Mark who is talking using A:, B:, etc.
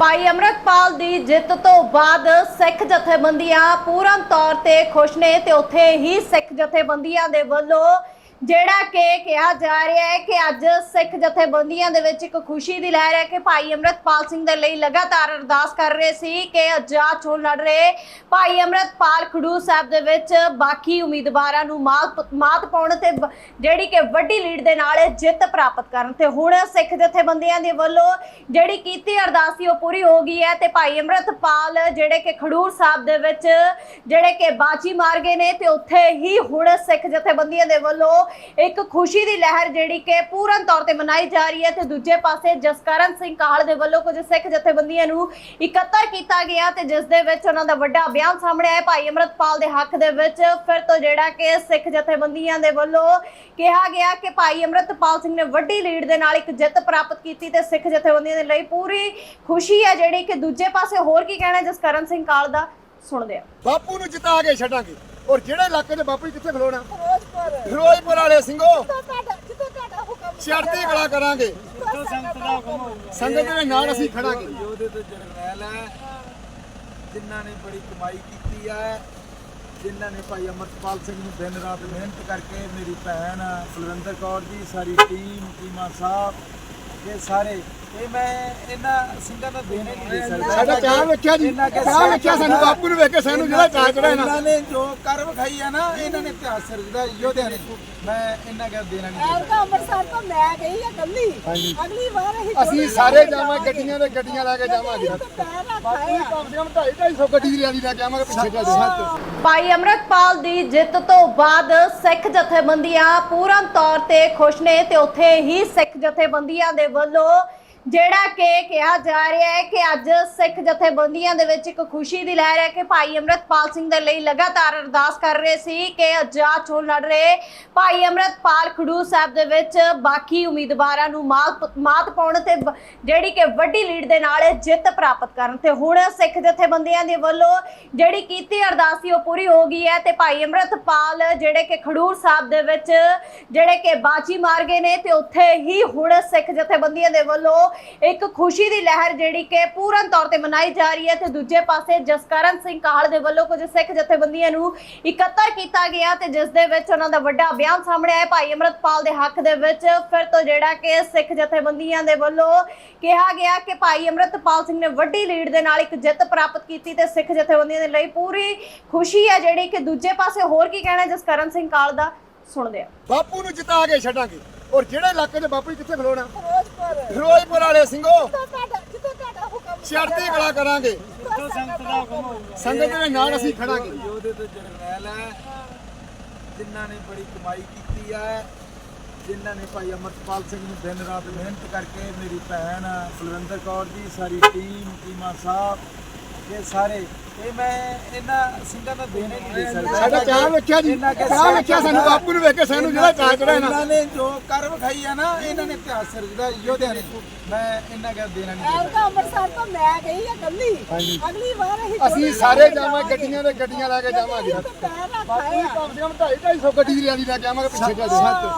A: ਭਾਈ ਅਮਰਤਪਾਲ ਦੀ ਜਿੱਤ ਤੋਂ ਬਾਅਦ ਸਿੱਖ ਜਥੇਬੰਦੀਆਂ ਪੂਰਨ ਤੌਰ ਤੇ ਖੁਸ਼ ਨੇ ਤੇ ਉੱਥੇ ਹੀ ਸਿੱਖ ਜਥੇਬੰਦੀਆਂ ਦੇ ਵੱਲੋਂ ਜਿਹੜਾ ਕਿ ਕਿਹਾ ਜਾ ਰਿਹਾ ਹੈ ਕਿ ਅੱਜ ਸਿੱਖ ਜਥੇਬੰਦੀਆਂ ਦੇ ਵਿੱਚ ਇੱਕ ਖੁਸ਼ੀ ਦੀ ਲਹਿਰ ਹੈ ਕਿ ਭਾਈ ਅਮਰਤਪਾਲ ਸਿੰਘ ਦੇ ਲਈ ਲਗਾਤਾਰ ਅਰਦਾਸ ਕਰ ਰਹੇ ਸੀ ਕਿ ਆਜ਼ਾਦ ਚੋਣ ਲੜ ਰਹੇ। ਭਾਈ ਅਮਰਤਪਾਲ ਖਡੂਰ ਸਾਹਿਬ ਦੇ ਵਿੱਚ ਬਾਕੀ ਉਮੀਦਵਾਰਾਂ ਨੂੰ ਮਾਤ ਮਾਤ ਪਾਉਣ ਤੇ ਬ- ਜਿਹੜੀ ਕਿ ਵੱਡੀ ਲੀਡ ਦੇ ਨਾਲ ਜਿੱਤ ਪ੍ਰਾਪਤ ਕਰਨ ਤੇ ਹੁਣ ਸਿੱਖ ਜਥੇਬੰਦੀਆਂ ਦੇ ਵੱਲੋਂ ਜਿਹੜੀ ਕੀਤੀ ਅਰਦਾਸ ਸੀ ਉਹ ਪੂਰੀ ਹੋ ਗਈ ਹੈ ਤੇ ਭਾਈ ਅਮਰਤਪਾਲ ਜਿਹੜੇ ਕਿ ਖਡੂਰ ਸਾਹਿਬ ਦੇ ਵਿੱਚ ਜਿਹੜੇ ਕਿ ਬਾਜੀ ਮਾਰ ਗਏ ਨੇ ਤੇ ਉੱਥੇ ਹੀ ਹੁਣ ਸਿੱਖ ਜਥੇਬੰਦੀਆਂ ਦੇ ਵੱਲੋਂ ਇੱਕ ਖੁਸ਼ੀ ਦੀ ਲਹਿਰ ਜਿਹੜੀ ਕਿ ਪੂਰਨ ਤੌਰ ਤੇ ਮਨਾਈ ਜਾ ਰਹੀ ਹੈ ਤੇ ਦੂਜੇ ਪਾਸੇ ਜਸਕਰਨ ਸਿੰਘ ਕਾਹਲ ਦੇ ਵੱਲੋਂ ਕੁਝ ਸਿੱਖ ਜਥੇਬੰਦੀਆਂ ਨੂੰ ਇਕੱਤਰ ਕੀਤਾ ਗਿਆ ਤੇ ਜਿਸ ਦੇ ਵਿੱਚ ਉਹਨਾਂ ਦਾ ਵੱਡਾ ਬਿਆਨ ਸਾਹਮਣੇ ਆਇਆ। ਭਾਈ ਅਮਰਤਪਾਲ ਦੇ ਹੱਕ ਦੇ ਵਿੱਚ ਫਿਰ ਤੋਂ ਜਿਹੜਾ ਕਿ ਸਿੱਖ ਜਥੇਬੰਦੀਆਂ ਦੇ ਵੱਲੋਂ ਕਿਹਾ ਗਿਆ ਕਿ ਭਾਈ ਅਮਰਤਪਾਲ ਸਿੰਘ ਨੇ ਵੱਡੀ ਲੀਡ ਦੇ ਨਾਲ ਇੱਕ ਜਿੱਤ ਪ੍ਰਾਪਤ ਕੀਤੀ ਤੇ ਸਿੱਖ ਜਥੇਬੰਦੀਆਂ ਦੇ ਲਈ ਪੂਰੀ ਖੁਸ਼ੀ ਹੈ ਜਿਹੜੀ ਕਿ ਦੂਜੇ ਪਾਸੇ ਹੋਰ ਕੀ ਕਹਿਣਾ ਜਸਕਰਨ ਸਿੰਘ ਕਾਲ ਦਾ ਸੁਣਦੇ ਆ
B: ਬਾਪੂ ਨੂੰ ਜਿਤਾ ਕੇ ਛੱਡਾਂਗੇ। ਔਰ ਜਿਹੜੇ ਇਲਾਕੇ 'ਚ ਬਾਪੂ ਕਿੱਥੇ ਖਲੋਣਾ? ਫਿਰੋਜ਼ਪੁਰ ਵਾਲੇ ਸਿੰਘੋ ਚੜ੍ਹਦੀ ਕਲਾ ਕਰਾਂਗੇ। ਸੰਗਤ ਦੇ ਨਾਲ ਅਸੀਂ ਖੜਾਂਗੇ।
C: ਯੋਧੇ ਤੇ ਜਰਨੈਲ ਹੈ ਜਿਨ੍ਹਾਂ ਨੇ ਬੜੀ ਕਮਾਈ ਕੀਤੀ ਹੈ ਜਿਨ੍ਹਾਂ ਨੇ ਭਾਈ ਅਮਰਪਾਲ ਸਿੰਘ ਨੂੰ ਦਿਨ ਰਾਤ ਮਿਹਨਤ ਕਰਕੇ ਮੇਰੀ ਭੈਣ ਕੁਲਵਿੰਦਰ ਕੌਰ ਜੀ ਸਾਰੀ ਟੀਮ ਕੀਮਾ ਸਾਹਿਬ ਇਹ ਸਾਰੇ ਇਹ ਮੈਂ ਇਹਨਾਂ ਸਿੰਘਾਂ ਦਾ ਦੇਣੇ ਨਹੀਂ ਦੇ ਸਕਦਾ।
B: ਸਾਡਾ ਚਾਹ ਵੇਖਿਆ ਜੀ ਚਾਹ ਵੇਖਿਆ ਸਾਨੂੰ ਬਾਪੂ ਨੂੰ ਵੇਖ ਕੇ ਸਾਨੂੰ ਜਿਹੜਾ ਚਾਹ ਚੜਿਆ ਨਾ।
C: ਇਹਨਾਂ ਨੇ ਜੋ ਕਰ ਵਿਖਾਈ ਹੈ ਨਾ ਇਹਨਾਂ ਨੇ ਇਤਿਹਾਸ ਸਿਰਜਦਾ ਯੋਧਿਆਂ ਨੇ ਮੈਂ ਇਹਨਾਂ ਦਾ ਦੇਣਾ ਨਹੀਂ ਦੇ ਸਕਦਾ।
D: ਐਲਕਾ ਅੰਮ੍ਰਿਤਸਰ ਤੋਂ ਮੈਂ ਗਈ ਆ ਕੱਲੀ। ਅਗਲੀ ਵਾਰ ਅਸੀਂ
B: ਅਸੀਂ ਸਾਰੇ ਜਾਵਾਂਗੇ। ਗੱਡੀਆਂ ਦੇ ਗੱਡੀਆਂ ਲੈ ਕੇ ਜਾਵਾਂਗੇ। ਜੀ ਕਮ ਸੇ ਕਮ 2.5 250 ਗੱਡੀ ਦੀ ਰੈਲੀ ਲੈ ਕੇ ਆਵਾਂਗੇ ਪਿੱਛੇ ਜਾ
A: ਭਾਈ ਅਮਰਤਪਾਲ ਦੀ ਜਿੱਤ ਤੋਂ ਬਾਅਦ ਸਿੱਖ ਜਥੇਬੰਦੀਆਂ ਪੂਰਨ ਤੌਰ ਤੇ ਖੁਸ਼ ਨੇ ਤੇ ਉੱਥੇ ਹੀ ਸਿੱਖ ਜਥੇਬੰਦੀਆਂ ਦੇ ਵੱਲੋਂ ਜਿਹੜਾ ਕਿ ਕਿਹਾ ਜਾ ਰਿਹਾ ਹੈ ਕਿ ਅੱਜ ਸਿੱਖ ਜਥੇਬੰਦੀਆਂ ਦੇ ਵਿੱਚ ਇੱਕ ਖੁਸ਼ੀ ਦੀ ਲਹਿਰ ਹੈ ਕਿ ਭਾਈ ਅਮਰਤਪਾਲ ਸਿੰਘ ਦੇ ਲਈ ਲਗਾਤਾਰ ਅਰਦਾਸ ਕਰ ਰਹੇ ਸੀ ਕਿ ਆਜ਼ਾਦ ਚੋਣ ਲੜ ਰਹੇ। ਭਾਈ ਅਮਰਤਪਾਲ ਖਡੂਰ ਸਾਹਿਬ ਦੇ ਵਿੱਚ ਬਾਕੀ ਉਮੀਦਵਾਰਾਂ ਨੂੰ ਮਾਤ ਮਾਤ ਪਾਉਣ ਤੇ ਬ- ਜਿਹੜੀ ਕਿ ਵੱਡੀ ਲੀਡ ਦੇ ਨਾਲ ਜਿੱਤ ਪ੍ਰਾਪਤ ਕਰਨ ਤੇ ਹੁਣ ਸਿੱਖ ਜਥੇਬੰਦੀਆਂ ਦੇ ਵੱਲੋਂ ਜਿਹੜੀ ਕੀਤੀ ਅਰਦਾਸ ਸੀ ਉਹ ਪੂਰੀ ਹੋ ਗਈ ਹੈ ਤੇ ਭਾਈ ਅਮਰਤਪਾਲ ਜਿਹੜੇ ਕਿ ਖਡੂਰ ਸਾਹਿਬ ਦੇ ਵਿੱਚ ਜਿਹੜੇ ਕਿ ਬਾਜੀ ਮਾਰ ਗਏ ਨੇ ਤੇ ਉੱਥੇ ਹੀ ਹੁਣ ਸਿੱਖ ਜਥੇਬੰਦੀਆਂ ਦੇ ਵੱਲੋਂ ਇੱਕ ਖੁਸ਼ੀ ਦੀ ਲਹਿਰ ਜਿਹੜੀ ਕਿ ਪੂਰਨ ਤੌਰ ਤੇ ਮਨਾਈ ਜਾ ਰਹੀ ਹੈ ਤੇ ਦੂਜੇ ਪਾਸੇ ਜਸਕਰਨ ਸਿੰਘ ਕਾਹਲ ਦੇ ਵੱਲੋਂ ਕੁਝ ਸਿੱਖ ਜਥੇਬੰਦੀਆਂ ਨੂੰ ਇਕੱਤਰ ਕੀਤਾ ਗਿਆ ਤੇ ਜਿਸ ਦੇ ਵਿੱਚ ਉਹਨਾਂ ਦਾ ਵੱਡਾ ਬਿਆਨ ਸਾਹਮਣੇ ਆਇਆ। ਭਾਈ ਅਮਰਤਪਾਲ ਦੇ ਹੱਕ ਦੇ ਵਿੱਚ ਫਿਰ ਤੋਂ ਜਿਹੜਾ ਕਿ ਸਿੱਖ ਜਥੇਬੰਦੀਆਂ ਦੇ ਵੱਲੋਂ ਕਿਹਾ ਗਿਆ ਕਿ ਭਾਈ ਅਮਰਤਪਾਲ ਸਿੰਘ ਨੇ ਵੱਡੀ ਲੀਡ ਦੇ ਨਾਲ ਇੱਕ ਜਿੱਤ ਪ੍ਰਾਪਤ ਕੀਤੀ ਤੇ ਸਿੱਖ ਜਥੇਬੰਦੀਆਂ ਦੇ ਲਈ ਪੂਰੀ ਖੁਸ਼ੀ ਹੈ ਜਿਹੜੀ ਕਿ ਦੂਜੇ ਪਾਸੇ ਹੋਰ ਕੀ ਕਹਿਣਾ ਜਸਕਰਨ ਸਿੰਘ ਕਾਲ ਦਾ। ਸੁਣਦੇ ਆ
B: ਬਾਪੂ ਨੂੰ ਜਿਤਾ ਕੇ ਛੱਡਾਂਗੇ। ਔਰ ਜਿਹੜੇ ਇਲਾਕੇ ਦੇ ਬਾਪੂ ਕਿੱਥੇ ਖਲੋਣਾ?
D: ਫਿਰੋਜ਼ਪੁਰ
B: ਵਾਲੇ ਸਿੰਘੋ। ਚੜ੍ਹਦੀ ਕਲਾ ਕਰਾਂਗੇ। ਸੰਗਤ ਦੇ ਨਾਲ ਅਸੀਂ ਖੜਾਂਗੇ।
C: ਯੋਧੇ ਤੇ ਜਰਨੈਲ ਹੈ। ਜਿਨ੍ਹਾਂ ਨੇ ਬੜੀ ਕਮਾਈ ਕੀਤੀ ਹੈ। ਜਿਨ੍ਹਾਂ ਨੇ ਭਾਈ ਅਮਰਪਾਲ ਸਿੰਘ ਨੂੰ ਦਿਨ ਰਾਤ ਮਿਹਨਤ ਕਰਕੇ ਮੇਰੀ ਭੈਣ ਕੁਲਵਿੰਦਰ ਕੌਰ ਜੀ ਸਾਰੀ ਟੀਮ ਕੀਮਾ ਸਾਹਿਬ ਇਹ ਸਾਰੇ ਇਹ ਮੈਂ ਇਹਨਾਂ ਸਿੰਘਾਂ ਦਾ ਦੇਣੇ ਨਹੀਂ ਦੇ ਸਕਦਾ।
B: ਸਾਡਾ ਚਾਹ ਵੇਖਿਆ ਜੀ
C: ਇਹਨਾਂ ਕੇ
B: ਚਾਹ ਵੇਖਿਆ ਸਾਨੂੰ ਬਾਪੂ ਨੂੰ ਵੇਖ ਕੇ ਸਾਨੂੰ ਜਿਹੜਾ ਚਾਹ ਚੜਿਆ ਨਾ।
C: ਇਹਨਾਂ ਨੇ ਜੋ ਕਰ ਵਿਖਾਈ ਹੈ ਨਾ ਇਹਨਾਂ ਨੇ ਇਤਿਹਾਸ ਸਿਰਜਦਾ ਯੋਧਿਆਂ ਨੇ ਮੈਂ ਇਹਨਾਂ ਦਾ ਦੇਣਾ ਨਹੀਂ ਦੇ ਸਕਦਾ।
D: ਐਲਕਾ ਅੰਮ੍ਰਿਤਸਰ ਤੋਂ ਮੈਂ ਗਈ ਆ ਕੱਲੀ
B: ਹਾਂਜੀ।
D: ਅਗਲੀ ਵਾਰ ਅਸੀਂ
B: ਅਸੀਂ ਸਾਰੇ ਜਾਵਾਂਗੇ ਗੱਡੀਆਂ ਦੇ ਗੱਡੀਆਂ ਲੈ ਕੇ ਜਾਵਾਂਗੇ। ਬਾਪੂ ਕਮ ਸੇ ਕਮ 2.5 250 ਗੱਡੀ ਲੈ ਕੇ ਆਵਾਂਗੇ ਪਿੱਛੇ ਜਾ